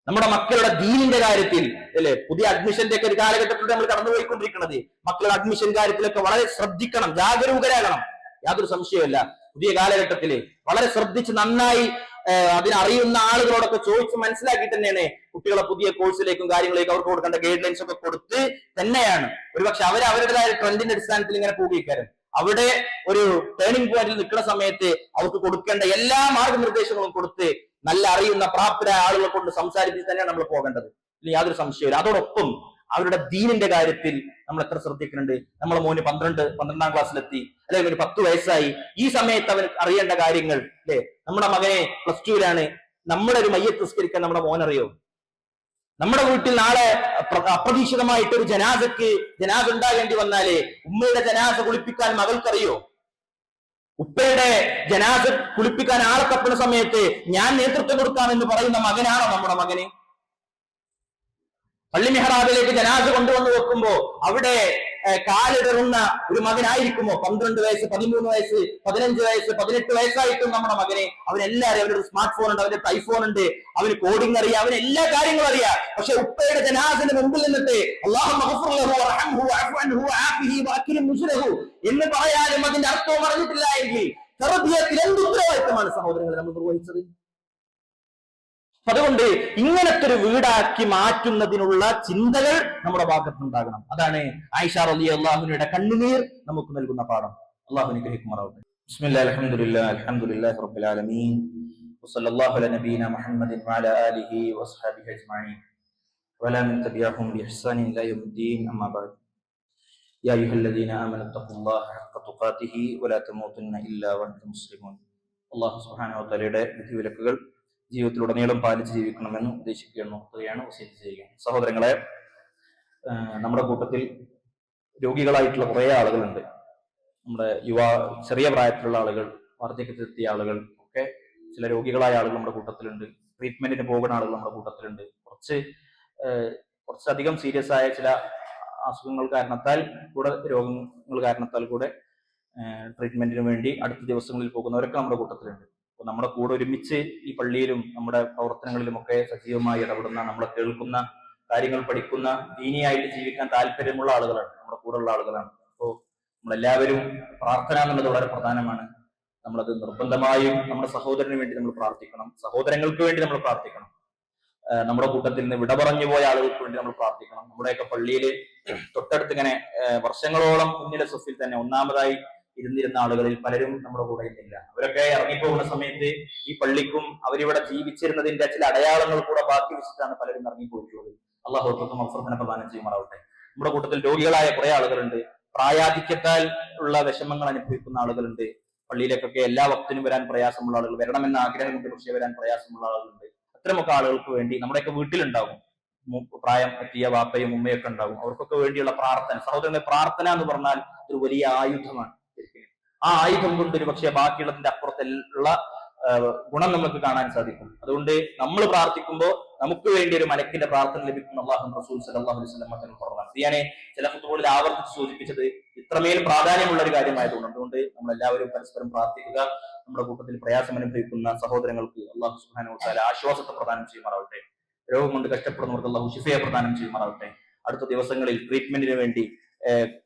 നമ്മുടെ മക്കളുടെ ദീനിന്റെ കാര്യത്തിൽ അല്ലെ? പുതിയ അഡ്മിഷന്റെ ഒക്കെ ഒരു കാലഘട്ടത്തിൽ നമ്മൾ കടന്നുപോയിക്കൊണ്ടിരിക്കുന്നത്. മക്കളുടെ അഡ്മിഷൻ കാര്യത്തിലൊക്കെ വളരെ ശ്രദ്ധിക്കണം ജാഗരൂകരാകണം. യാതൊരു സംശയമല്ല പുതിയ കാലഘട്ടത്തിൽ വളരെ ശ്രദ്ധിച്ച് നന്നായി അതിനറിയുന്ന ആളുകളോടൊക്കെ ചോദിച്ച് മനസ്സിലാക്കി തന്നെയാണ് കുട്ടികളെ പുതിയ കോഴ്സിലേക്കും കാര്യങ്ങളിലേക്കും അവർക്ക് കൊടുക്കേണ്ട ഗൈഡ് ലൈൻസ് ഒക്കെ കൊടുത്ത് തന്നെയാണ്. ഒരുപക്ഷെ അവർ അവരുടേതായ ട്രെൻഡിന്റെ അടിസ്ഥാനത്തിൽ ഇങ്ങനെ പോകിക്കാരും അവിടെ ഒരു ടേണിംഗ് പോയിന്റിൽ നിൽക്കുന്ന സമയത്ത് അവർക്ക് കൊടുക്കേണ്ട എല്ലാ മാർഗനിർദ്ദേശങ്ങളും കൊടുത്ത് നല്ല അറിയുന്ന പ്രാപ്തരായ ആളുകളെ കൊണ്ട് സംസാരിപ്പിച്ച് തന്നെയാണ് നമ്മൾ പോകേണ്ടത്. ഇനി യാതൊരു സംശയമില്ല അതോടൊപ്പം അവരുടെ ദീനിന്റെ കാര്യത്തിൽ നമ്മൾ എത്ര ശ്രദ്ധിക്കുന്നുണ്ട്? നമ്മളെ മോന് പന്ത്രണ്ട് പന്ത്രണ്ടാം ക്ലാസ്സിലെത്തി. അല്ലെങ്കിൽ ഒരു പത്ത് വയസ്സായി. ഈ സമയത്ത് അവൻ അറിയേണ്ട കാര്യങ്ങൾ അല്ലെ നമ്മുടെ മകനെ പ്ലസ് ടുവിലാണ് നമ്മുടെ ഒരു മയ്യത്ത് നിസ്കരിക്കാൻ നമ്മുടെ മോനറിയോ? നമ്മുടെ വീട്ടിൽ നാളെ അപ്രതീക്ഷിതമായിട്ട് ഒരു ജനാസക്ക് ജനാസ ഉണ്ടാകേണ്ടി വന്നാലേ ഉമ്മയുടെ ജനാസ കുളിപ്പിക്കാൻ മകൾക്കറിയോ? ഉപ്പയുടെ ജനാസ കുളിപ്പിക്കാൻ ആളെ സമയത്ത് ഞാൻ നേതൃത്വം കൊടുക്കാമെന്ന് പറയുന്ന മകനാണോ നമ്മുടെ മകന്? പള്ളി മെഹ്റാബിലേക്ക് ജനാസ കൊണ്ടുവന്ന് വെക്കുമ്പോ അവിടെ കാലിടറുന്ന ഒരു മകനായിരിക്കുമോ? പന്ത്രണ്ട് വയസ്സ് പതിമൂന്ന് വയസ്സ് പതിനഞ്ച് വയസ്സ് പതിനെട്ട് വയസ്സായിട്ടും നമ്മുടെ മകനെ. അവനെല്ലാരും അവനൊരു സ്മാർട്ട് ഫോൺ ഉണ്ട് അവന്റെ ഐഫോൺ ഉണ്ട് അവന് കോഡിംഗ് അറിയാം അവന് എല്ലാ കാര്യങ്ങളും അറിയാം. പക്ഷെ ഉപ്പയുടെ ജനാസിന്റെ മുമ്പിൽ നിന്നിട്ട് എന്ന് പറയാനും അതിന്റെ അർത്ഥവും അറിഞ്ഞിട്ടില്ല എങ്കിൽ ചെറുതിയത്തിൽ എന്ത് ഉത്തരവാദിത്തമാണ് സഹോദരങ്ങളെ നമ്മൾ നിർവഹിച്ചത്? അതുകൊണ്ട് ഇങ്ങനത്തെ ഒരു വീടാക്കി മാറ്റുന്നതിനുള്ള ചിന്തകൾ നമ്മുടെ ഭാഗത്തുനിന്നുണ്ടാകണം അതാണ് ആയിഷ റലി അള്ളാഹുവിനുടെ കണ്ണുനീർ നമുക്ക് നൽകുന്ന പാഠം അള്ളാഹു അനുഗ്രഹിക്കുമാറാവട്ടെ ബിസ്മില്ലാ അൽഹംദുലില്ലാ അൽഹംദുലില്ലാഹി റബ്ബിൽ ആലമീൻ വസല്ലല്ലാഹു അലാ നബീന മുഹമ്മദിൻ വഅലാ ആലിഹി വസ്ഹബിഹി അജ്മഈൻ ولا من تبعهم بإحسان إلى يوم الدين أما بعد يا أيها الذين آمنوا اتقوا الله حق تقاته ولا تموتن إلا وأنتم مسلمون الله سبحانه وتعالى വിധിവിലക്കുകൾ ജീവിതത്തിലുടനീളം പാലിച്ച് ജീവിക്കണമെന്ന് ഉദ്ദേശിക്കുകയാണ് ഉണർത്തുകയാണ് വസീത്ത് സഹോദരങ്ങളെ നമ്മുടെ കൂട്ടത്തിൽ രോഗികളായിട്ടുള്ള കുറേ ആളുകളുണ്ട്. നമ്മുടെ യുവ ചെറിയ പ്രായത്തിലുള്ള ആളുകൾ വാർദ്ധക്യത്തിലെത്തിയ ആളുകൾ ഒക്കെ ചില രോഗികളായ ആളുകൾ നമ്മുടെ കൂട്ടത്തിലുണ്ട്. ട്രീറ്റ്മെന്റിന് പോകുന്ന ആളുകൾ നമ്മുടെ കൂട്ടത്തിലുണ്ട്. കുറച്ച് കുറച്ചധികം സീരിയസ് ആയ ചില അസുഖങ്ങൾ കാരണത്താൽ കൂടെ രോഗങ്ങൾ കാരണത്താൽ കൂടെ ട്രീറ്റ്മെന്റിന് വേണ്ടി അടുത്ത ദിവസങ്ങളിൽ പോകുന്നവരൊക്കെ നമ്മുടെ കൂട്ടത്തിലുണ്ട്. നമ്മുടെ കൂടെ ഒരുമിച്ച് ഈ പള്ളിയിലും നമ്മുടെ പ്രവർത്തനങ്ങളിലും ഒക്കെ സജീവമായി ഇടപെടുന്ന നമ്മളെ കേൾക്കുന്ന കാര്യങ്ങൾ പഠിക്കുന്ന ദീനിയായിട്ട് ജീവിക്കാൻ താല്പര്യമുള്ള ആളുകളാണ്. നമ്മുടെ കൂടെയുള്ള ആളുകളാണ്. അപ്പോൾ നമ്മളെല്ലാവരും പ്രാർത്ഥന എന്നുള്ളത് വളരെ പ്രധാനമാണ്. നമ്മളത് നിർബന്ധമായും നമ്മുടെ സഹോദരന് വേണ്ടി നമ്മൾ പ്രാർത്ഥിക്കണം. സഹോദരങ്ങൾക്ക് വേണ്ടി നമ്മൾ പ്രാർത്ഥിക്കണം. നമ്മുടെ കൂട്ടത്തിൽ നിന്ന് വിട പറഞ്ഞു പോയ ആളുകൾക്ക് വേണ്ടി നമ്മൾ പ്രാർത്ഥിക്കണം. നമ്മുടെയൊക്കെ പള്ളിയിൽ തൊട്ടടുത്ത് ഇങ്ങനെ വർഷങ്ങളോളം മുന്നിലെ സൊഫിൽ തന്നെ ഒന്നാമതായി ഇരുന്നിരുന്ന ആളുകളിൽ പലരും നമ്മുടെ കൂടെ ഇന്നില്ല. അവരൊക്കെ ഇറങ്ങിപ്പോകുന്ന സമയത്ത് ഈ പള്ളിക്കും അവരിവിടെ ജീവിച്ചിരുന്നതിന്റെ ചില അടയാളങ്ങൾ കൂടെ ബാക്കി വെച്ചിട്ടാണ് പലരും ഇറങ്ങിപ്പോയിട്ടുള്ളത്. അള്ളാഹു അവർക്കൊക്കെ മഫർദിനെ പ്രദാനം ചെയ്യുമാറാവട്ടെ. നമ്മുടെ കൂട്ടത്തിൽ രോഗികളായ കുറെ ആളുകളുണ്ട്. പ്രായാധിക്യത്താൽ ഉള്ള വിഷമങ്ങൾ അനുഭവിക്കുന്ന ആളുകളുണ്ട്. പള്ളിയിലേക്കൊക്കെ എല്ലാ വക്തിനും വരാൻ പ്രയാസമുള്ള ആളുകൾ വരണമെന്ന ആഗ്രഹമുണ്ട് പക്ഷേ വരാൻ പ്രയാസമുള്ള ആളുകളുണ്ട്. അത്തരമൊക്കെ ആളുകൾക്ക് വേണ്ടി നമ്മുടെയൊക്കെ വീട്ടിലുണ്ടാകും പ്രായം എത്തിയ വാപ്പയും ഉമ്മയൊക്കെ ഉണ്ടാകും അവർക്കൊക്കെ വേണ്ടിയുള്ള പ്രാർത്ഥന സഹോദരന്റെ പ്രാർത്ഥന എന്ന് പറഞ്ഞാൽ ഒരു വലിയ ആയുധമാണ്. ആ ആയുധം കൊണ്ട് ഒരു പക്ഷേ ബാക്കിയുള്ളതിന്റെ അപ്പുറത്തുള്ള ഗുണം നമുക്ക് കാണാൻ സാധിക്കും. അതുകൊണ്ട് നമ്മൾ പ്രാർത്ഥിക്കുമ്പോൾ നമുക്ക് വേണ്ടി ഒരു മലക്കിന്റെ പ്രാർത്ഥന ലഭിക്കുന്ന അള്ളാഹു റസൂൽ സല്ലല്ലാഹു അലൈഹി വസല്ലം മറ്റൊരു പറഞ്ഞതാണ് ഇത് ഞാൻ ചില ഫുട്ബോളിൽ ആവർത്തിച്ച് സൂചിപ്പിച്ചത് ഇത്രമേൽ പ്രാധാന്യമുള്ള ഒരു കാര്യമായതുകൊണ്ട് അതുകൊണ്ട് നമ്മൾ എല്ലാവരും പരസ്പരം പ്രാർത്ഥിക്കുക നമ്മുടെ കൂട്ടത്തിൽ പ്രയാസം അനുഭവിക്കുന്ന സഹോദരങ്ങൾക്ക് അള്ളാഹു വതആല ആശ്വാസത്തെ പ്രദാനം ചെയ്യുമാറാവട്ടെ. രോഗം കൊണ്ട് കഷ്ടപ്പെടുന്നവർക്ക് അള്ളാഹു ഷിഫയെ പ്രദാനം ചെയ്യുമാറാവട്ടെ. അടുത്ത ദിവസങ്ങളിൽ ട്രീറ്റ്മെന്റിന് വേണ്ടി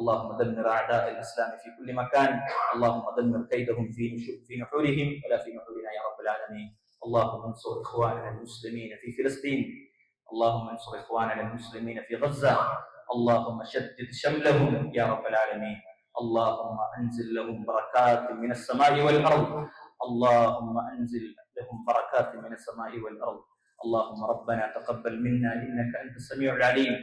اللهم دمر أعداء الإسلام في كل مكان. اللهم دمر كيدهم في في نحورهم ولا في نحورنا يا رب العالمين. اللهم انصر إخواننا المسلمين في فلسطين. اللهم انصر إخواننا المسلمين في غزة. اللهم شدد شملهم يا رب العالمين. اللهم أنزل لهم بركات من السماء والأرض. اللهم أنزل لهم بركات من السماء والأرض. اللهم ربنا تقبل منا إنك أنت السميع العليم.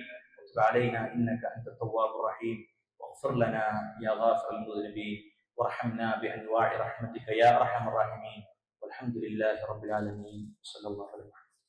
وتب علينا إنك أنت التواب الرحيم. واغفر لنا يا غافر المذنبين وارحمنا بأنواع رحمتك يا أرحم الراحمين والحمد لله رب العالمين صلى الله عليه وسلم